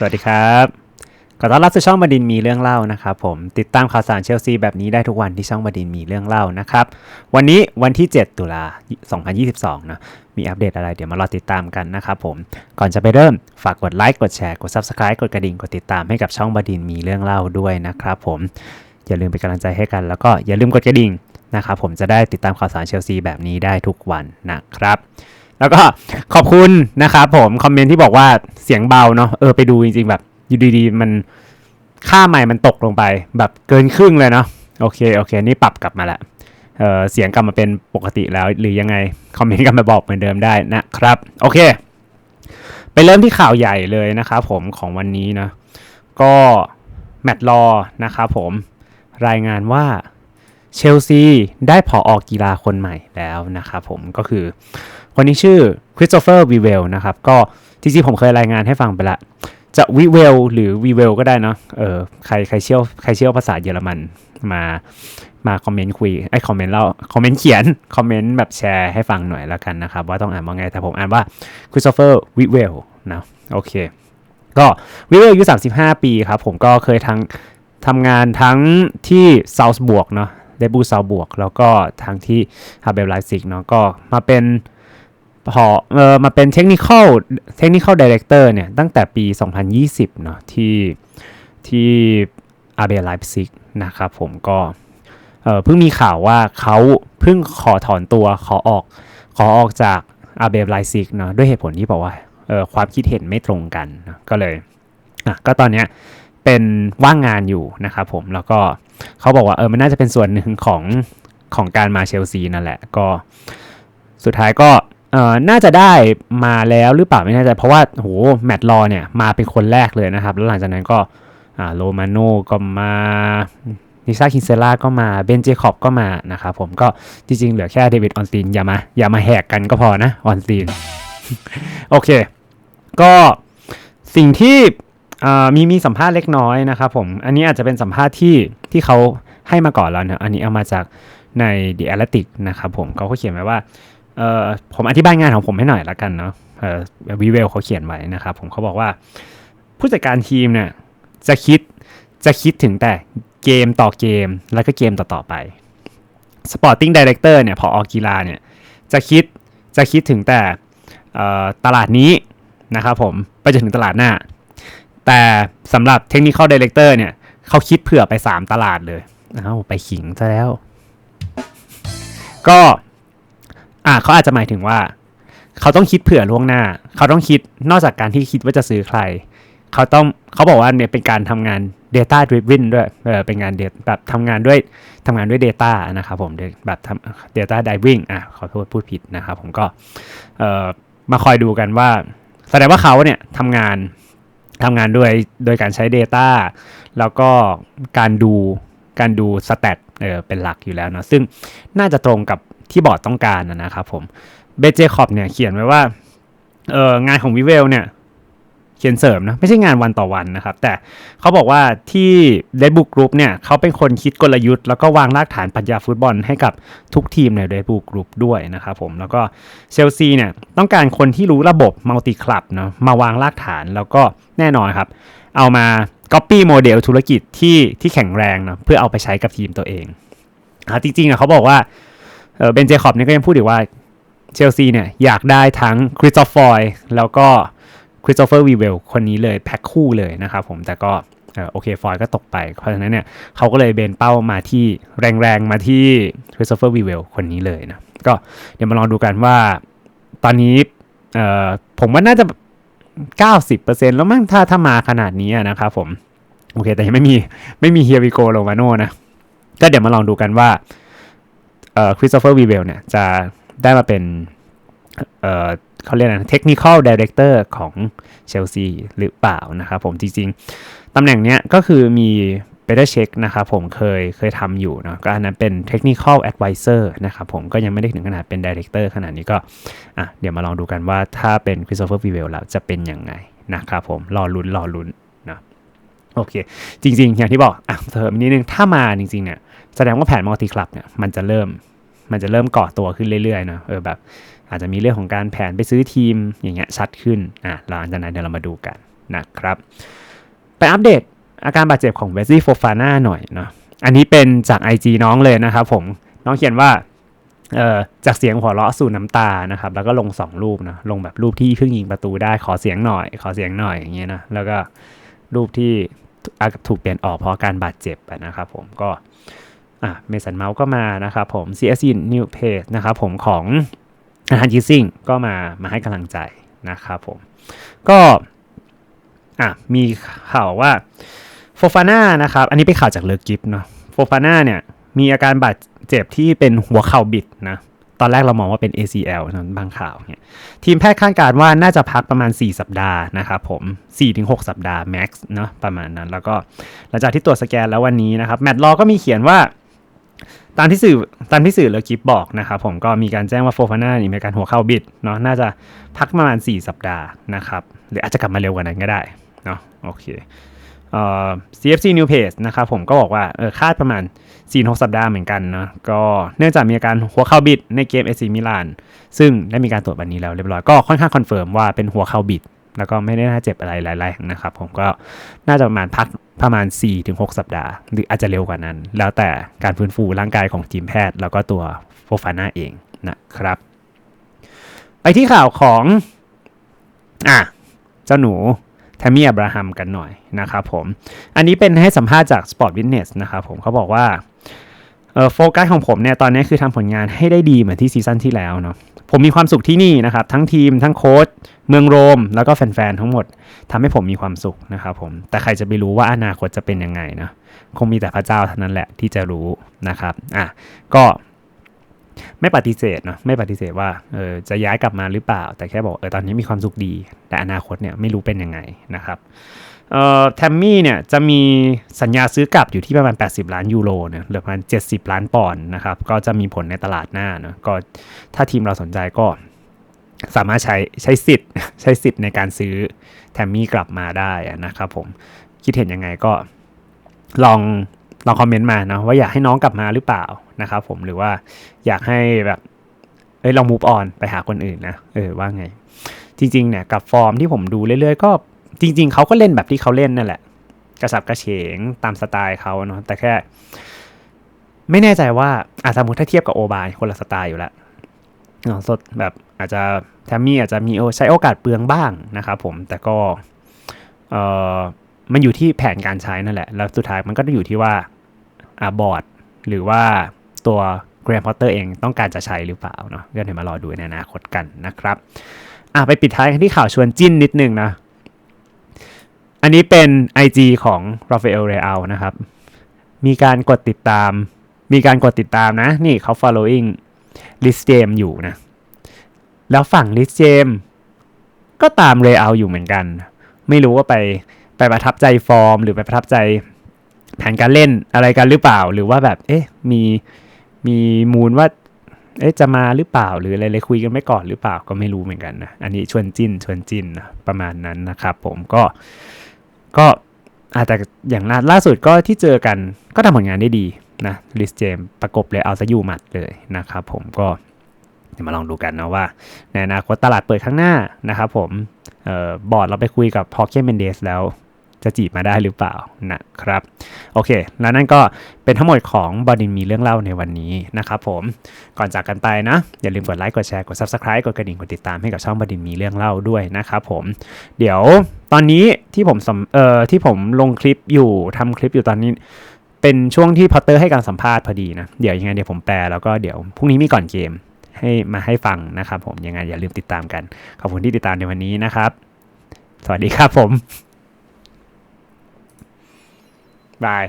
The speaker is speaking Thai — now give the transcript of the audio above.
สวัสดีครับขอต้อนรับสู่ช่องบดินมีเรื่องเล่านะครับผมติดตามข่าวสารเชลซีแบบนี้ได้ทุกวันที่ช่องบดินมีเรื่องเล่านะครับ วันนี้วันที่ 7 ตุลา 2022นะมีอัปเดตอะไรเดี๋ยวมารอติดตามกันนะครับผมก่อนจะไปเริ่มฝากกดไลค์กดแชร์กด Subscribe กดกระดิ่งกดติดตามให้กับช่องบดินมีเรื่องเล่าด้วยนะครับผมอย่าลืมเป็นกำลังใจให้กัน แล้วก็อย่าลืมกดกระดิ่งนะครับผมจะได้ติดตามข่าวสารเชลซีแบบนี้ได้ทุกวันนะครับ แล้วก็ขอบคุณนะครับผมคอมเมนต์ที่บอกว่าเสียงเบาเนาะเออไปดูจริงๆแบบอยู่ดีๆมันค่าใหม่มันตกลงไป แบบเกินครึ่งเลยเนาะโอเคโอเค นี่ปรับกลับมาล้วเออเสียงกลับมาเป็นปกติแล้ว หรือยังไงคอมเมนต์กันมาบอกเหมือนเดิมได้นะครับ โอเค ไปเริ่มที่ข่าวใหญ่เลยนะครับผมของวันนี้นะก็แมตต์ลอนะครับผมรายงานว่าเชลซีได้ผออกีฬาคนใหม่แล้วนะครับผมก็คือ คนนี้ชื่อคริสโตเฟอร์วีเวลนะครับ ก็จริงๆผมเคยรายงานให้ฟังไปละ จะวิเวลหรือวีเวลก็ได้เนาะ เออใครใครเชี่ยวใครเชี่ยวภาษาเยอรมันมามาคอมเมนต์คุยไอ้คอมเมนต์เล่าคอมเมนต์เขียน คอมเมนต์แบบแชร์ให้ฟังหน่อยแล้วกันนะครับ ว่าต้องอ่านว่าไง แต่ผมอ่านว่าคริสโตเฟอร์วิเวลนะโอเค ก็วิเวลอายุ 35 ปีครับ ผมก็เคยทั้งทำงานทั้งที่ซาวส์บวกเนาะเดบูซาวบวก แล้วก็ทั้งที่ฮาเบลไลซิกเนาะก็มาเป็น พอเออมาเป็นเทคนิคอลเทคนิคอลดีเรคเตอร์เนี่ยตั้งแต่ปี 2020 เนาะที่ที่อาเบไลฟ์ซิกนะครับผมก็เออเพิ่งมีข่าวว่าเขาเพิ่งขอถอนตัวขอออกขอออกจากอาเบไลฟ์ซิกเนาะด้วยเหตุผลที่บอกว่าเออความคิดเห็นไม่ตรงกันนะก็เลยอะก็ตอนเนี้ยเป็นว่างงานอยู่นะครับผมแล้วก็เขาบอกว่าเออมันน่าจะเป็นส่วนหนึ่งของของการมาเชลซีนั่นแหละก็สุดท้ายก็ เอ่อน่าจะได้มาแล้วหรือเปล่าไม่แน่ใจเพราะว่าโหแมตต์ลอเนี่ยมาเป็นคนแรกเลยนะครับ แล้วหลังจากนั้นก็อ่าโรมาโน่ก็มานิซาคินเซล่าก็มาเบนเจคอบก็มานะครับผมก็จริงๆ เหลือแค่เดวิดออนซีนอย่ามาอย่ามาแหกกันก็พอนะออนซีนโอเค ก็สิ่งที่อ่ามีมีสัมภาษณ์เล็กน้อยนะครับผม อันนี้อาจจะเป็นสัมภาษณ์ที่ที่เขาให้มาก่อนแล้วนะ อันนี้เอามาจากใน The Athletic นะครับผมเขาก็เขียนไว้ว่า เอ่อผมอธิบายงานของผมให้หน่อยละกันเนาะเอ่อวีเวลเขาเขียนไว้นะครับ ผมเขาบอกว่า ผู้จัดการทีมเนี่ยจะคิดจะคิดถึงแต่เกมต่อเกมแล้วก็เกมต่อๆไป Sporting Director เนี่ยพอออกกีฬาเนี่ยจะคิดจะคิดถึงแต่ตลาดนี้นะครับผมไปจนถึงตลาดหน้า แต่สำหรับ Technical Director เนี่ยเขาคิดเผื่อไป 3 ตลาดเลยเอ้าไปขิงซะแล้ว ก็ อะเขาอาจจะหมายถึงว่า เขาต้องคิดเผื่อล่วงหน้า เขาต้องคิดนอกจากการที่คิดว่าจะซื้อใคร เขาต้องเขาบอกว่าเนี่ยเป็นการทำงาน Data Driven ด้วยเออเป็นงาน data แบบทำงานด้วยทำงานด้วย Data นะครับผมแบบทำ Data Diving อะขอโทษพูดผิดนะครับผมก็เอ่อมาคอยดูกันว่า แสดงว่าเขาเนี่ยทำงานทำงานด้วยโดยการใช้ Data แล้วก็การดูการดูสแตทเออเป็นหลักอยู่แล้วเนาะซึ่งน่าจะตรงกับ ที่บอร์ดต้องการนะครับผมเบเจคอบเนี่ยเขียนไว้ว่าเอองานของวิเวลเนี่ยเขียนเสริมนะไม่ใช่งานวันต่อวันนะครับ แต่เขาบอกว่าที่เดบุกกรุ๊ปเนี่ยเขาเป็นคนคิดกลยุทธ์แล้วก็วางรากฐานปรัชญาฟุตบอลให้กับทุกทีมในเดบุกกรุ๊ปด้วยนะครับผมแล้วก็เชลซีเนี่ยต้องการคนที่รู้ระบบมัลติคลับเนาะมาวางรากฐานแล้วก็แน่นอนครับ เอามา Copy โมเดลธุรกิจที่ที่แข็งแรงเนาะเพื่อเอาไปใช้กับทีมตัวเองอะจริงๆอะเขาบอกว่า เบนเจคอบเนี่ยก็ยังพูดอีกว่าเชลซีเนี่ยอยากได้ทั้งคริสโตฟอยแล้วก็คริสโตเฟอร์วีเวลคนนี้เลยแพ็คคู่เลยนะครับผมแต่ก็โอเคฟอยก็ตกไป เพราะฉะนั้นเนี่ยเขาก็เลยเบนเป้ามาที่แรงๆ มาที่คริสโตเฟอร์วีเวลคนนี้เลยนะ ก็เดี๋ยวมาลองดูกันว่าตอนนี้ผมว่าน่าจะ 90%แล้วมั้งถ้าถ้ามาขนาดนี้นะครับผม โอเคแต่ยังไม่มีไม่มีเฮียวิโกโรมาโนนะ ก็เดี๋ยวมาลองดูกันว่า คริสโตเฟอร์วีเวลเนี่ยจะได้มาเป็นเเขาเรียกอะไรเทคนิคอลดีเรคเตอร์ของเชลซีหรือเปล่านะครับผมจริงๆ ตำแหน่งเนี้ยก็คือมีเบ t เ r อร์เช็คนะครับผมเคยเคยทำอยู่เนาะก็อันนั้นเป็นเทคนิคอลแอดไวเซอร์นะครับผมก็ยังไม่ได้ถึงขนาดเป็นดีเรคเตอร์ขนาดนี้ก็อะเดี๋ยวมาลองดูกันว่าถ้าเป็นคริสโตเฟอร์วีเวลแล้วจะเป็นยังไงนะครับผมรอลุ้นรอลุ้น โอเค จริง ๆ อย่างที่บอกอะเสริมนิดนึงถ้ามาจริง ๆ เนี่ย แสดงว่าแผนมัลติคลับเนี่ยมันจะเริ่มมันจะเริ่มก่อตัวขึ้นเรื่อยๆเนะเออแบบ อาจจะมีเรื่องของการแผนไปซื้อทีมอย่างเงี้ยชัดขึ้นอะหลังจากนั้นเดี๋ยวเรามาดูกันนะครับ ไปอัปเดตอาการบาดเจ็บของเวสซี่โฟฟาน่าหน่อยเนาะอันนี้เป็นจาก IG น้องเลยนะครับผมน้องเขียนว่าเอ่อจากเสียงหัวเราะสู่น้ำตานะครับ แล้วก็ลง 2 รูปนะลงแบบรูปที่เพิ่งยิงประตูได้ขอเสียงหน่อย ขอเสียงหน่อยอย่างเงี้ยนะแล้วก็รูปที่ ถูกเปลี่ยนออกเพราะการบาดเจ็บนะครับผมก็อะเมสันเมาส์ก็มานะครับผม CSC New Page นะครับผมของอาหารยิซิงก็มามาให้กำลังใจนะครับผม ก็อะมีข่าวว่าโฟฟาน่านะครับ อันนี้เป็นข่าวจากเลอกิฟเนาะโฟฟาน่าเนี่ยมีอาการบาดเจ็บที่เป็นหัวเข่าบิดนะ ตอนแรกเรามองว่าเป็น ACL นะบางข่าวเนี่ยทีมแพทย์คาดการณ์ว่าน่าจะพักประมาณ 4 สัปดาห์นะครับผม 4-6 สัปดาห์ max เนาะประมาณนั้น แล้วก็หลังจากที่ตรวจสแกนแล้ววันนี้นะครับแมตต์ลอก็มีเขียนว่าตามที่สื่อตามที่สื่อเลอกิฟบอกนะครับผมก็มีการแจ้งว่าโฟฟาน่านี่มีการหัวเข่าบิดเนาะน่าจะพักประมาณ 4 สัปดาห์นะครับหรืออาจจะกลับมาเร็วกว่านั้นก็ได้เนาะโอเค CFC New Page นะครับผมก็บอกว่าเออคาดประมาณ 4-6 สัปดาห์เหมือนกันเนาะก็เนื่องจากมีอาการหัวเข่าบิดในเกมเอซีมิลานซึ่งได้มีการตรวจวันนี้แล้วเรียบร้อยก็ค่อนข้างคอนเฟิร์มว่าเป็นหัวเข่าบิด แล้วก็ไม่ได้น่าเจ็บอะไรหลายๆนะครับผมก็น่าจะประมาณพักประมาณ 4-6 สัปดาห์ หรืออาจจะเร็วกว่านั้น แล้วแต่การฟื้นฟูร่างกายของทีมแพทย์ แล้วก็ตัวโฟฟาน่าเองนะครับ ไปที่ข่าวของอะเจ้าหนู แทมมี่อับราฮัมกันหน่อยนะครับผม อันนี้เป็นให้สัมภาษณ์จาก Sport Witness นะครับผมเขาบอกว่าโฟกัสของผมเนี่ยตอนนี้คือทำผลงานให้ได้ดีเหมือนที่ซีซั่นที่แล้วเนาะผมมีความสุขที่นี่นะครับ ทั้งทีมทั้งโค้ชเมืองโรม แล้วก็แฟนๆ ทั้งหมดทำให้ผมมีความสุขนะครับผมแต่ใครจะไปรู้ว่าอนาคตจะเป็นยังไงนะคงมีแต่พระเจ้าเท่านั้นแหละที่จะรู้นะครับอะก็ ไม่ปฏิเสธเนาะไม่ปฏิเสธว่าเออจะย้ายกลับมาหรือเปล่า แต่แค่บอกเออตอนนี้มีความสุขดี แต่อนาคตเนี่ยไม่รู้เป็นยังไงนะครับเอ่อแทมมี่เนี่ยจะมีสัญญาซื้อกลับอยู่ที่ประมาณ 80 ล้านยูโรเนี่ยหรือประมาณ 70 ล้านปอนด์นะครับ ก็จะมีผลในตลาดหน้าเนาะก็ถ้าทีมเราสนใจก็สามารถใช้ใช้สิทธิ์ใช้สิทธิ์ในการซื้อแทมมี่กลับมาได้นะครับผมคิดเห็นยังไงก็ลอง ลองคอมเมนต์มานะว่าอยากให้น้องกลับมาหรือเปล่านะครับผมหรือว่าอยากให้แบบเอ้ยลองมูฟออนไปหาคนอื่นนะเออว่าไง จริงๆเนี่ยกับฟอร์มที่ผมดูเรื่อยๆ ก็จริง ๆเขาก็เล่นแบบที่เขาเล่นนั่นแหละ กระสับกระเฉงตามสไตล์เขาเนาะแต่แค่ ไม่แน่ใจว่าอาสมมติถ้าเทียบกับโอบายคนละสไตล์อยู่แล้วสดแบบอาจจะแทมมี่อาจจะมีใช้โอกาสเปลืองบ้างนะครับผมแต่ก็เออมันอยู่ที่แผนการใช้นั่นแหละ แล้วสุดท้ายมันก็ต้องอยู่ที่ว่า บอร์ดหรือว่าตัวแกรมพอตเตอร์เองต้องการจะใช้หรือเปล่าเนาะก็เดี๋ยวมารอดูในอนาคตกันนะครับอะไปปิดท้ายกันที่ข่าวชวนจิ้นนิดนึงนะ อันนี้เป็น IG ของราฟาเอลเรอัลนะครับ มีการกดติดตาม มีการกดติดตามนะ นี่เขา following ลิสเจมอยู่นะ แล้วฝั่งลิสเจมก็ตามเรอัลอยู่เหมือนกัน ไม่รู้ว่าไปไปประทับใจฟอร์ม หรือไปประทับใจ แผนการเล่นอะไรกันหรือเปล่า หรือว่าแบบ เอ๊ะ มีมีมูลว่า เอ๊ะจะมาหรือเปล่าหรืออะไรเลยคุยกันไม่ก่อนหรือเปล่าก็ไม่รู้เหมือนกันนะอันนี้ชวนจิ้นชวนจิ้นนะประมาณนั้นนะครับ ผมก็ก็อาจจะอย่างล่าสุดก็ที่เจอกันก็ทำผลงานได้ดีนะลิสเจมประกบเลยเอาซะอยู่หมัดเลยนะครับ ผมก็เดี๋ยวมาลองดูกันนะว่าในอนาคตตลาดเปิดข้างหน้านะครับ ผมออบอร์ดเราไปคุยกับพอเคเมนเดสแล้ว จะจีบมาได้หรือเปล่านะครับ โอเค แล้วนั่นก็เป็นทั้งหมดของบอดินมีเรื่องเล่าในวันนี้นะครับผมก่อนจากกันไปนะ อย่าลืมกดไลค์กดแชร์กด Subscribe กดกระดิ่งกดติดตามให้กับช่องบอดินมีเรื่องเล่าด้วยนะครับผมเดี๋ยวตอนนี้ที่ผมเอ่อที่ผมลงคลิปอยู่ทำคลิปอยู่ตอนนี้เป็นช่วงที่พอตเตอร์ให้การสัมภาษณ์พอดีนะ เดี๋ยวยังไงเดี๋ยวผมแปลแล้วก็เดี๋ยวพรุ่งนี้มีก่อนเกมให้มาให้ฟังนะครับผมยังไงอย่าลืมติดตามกัน ขอบคุณที่ติดตามในวันนี้นะครับ สวัสดีครับผม บาย